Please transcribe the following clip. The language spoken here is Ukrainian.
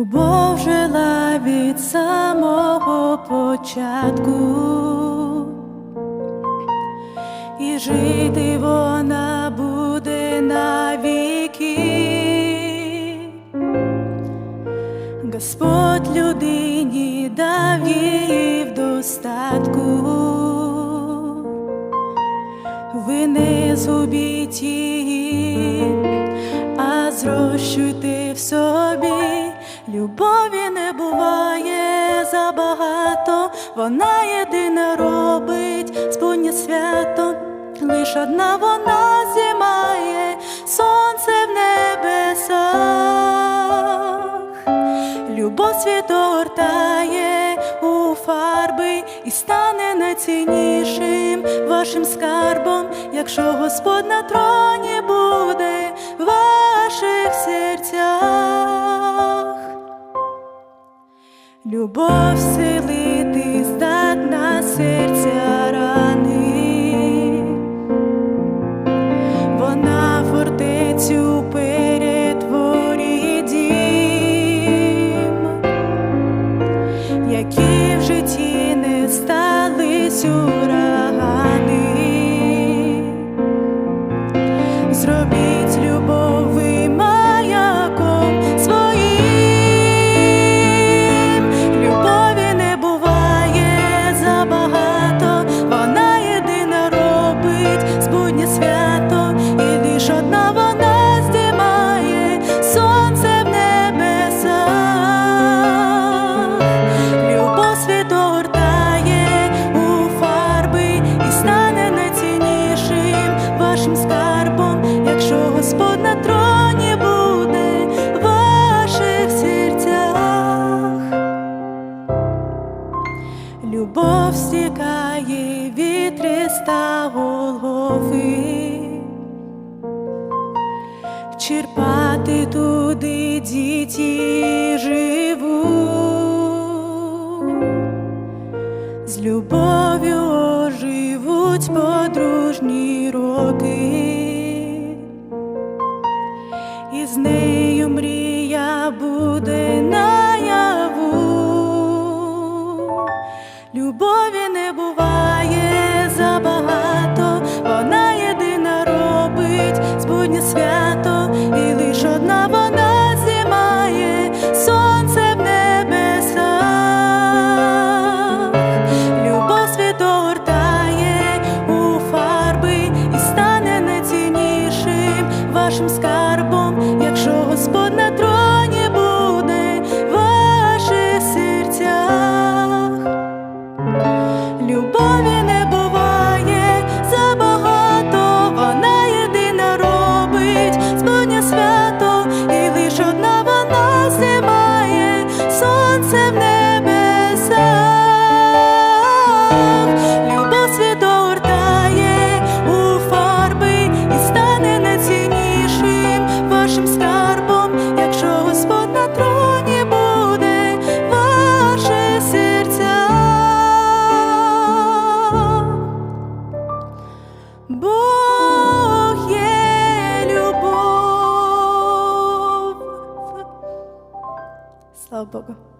Любов жила від самого початку, і жити вона буде навіки. Господь людині дав її в достатку, ви не згубіть її, а зрощуйте в собі. Любові не буває забагато, вона єдина робить спонє свято, лиш одна вона зімає сонце в небесах. Любов світ огортає у фарби і стане найціннішим вашим скарбом, якщо Господь на троні Любов силити Господь на троні буде в ваших серцях. Любов стікає від Христа Голгофи, черпати туди діті живу, з нею мрія буде наяву. Любові не буває забагато, вона єдина робить збуднє свято, і лиш одна вона зімає сонце в небесах. Любов світ огортає у фарби і стане найціннішим вашим скарбом, Господь на троні pasado poco.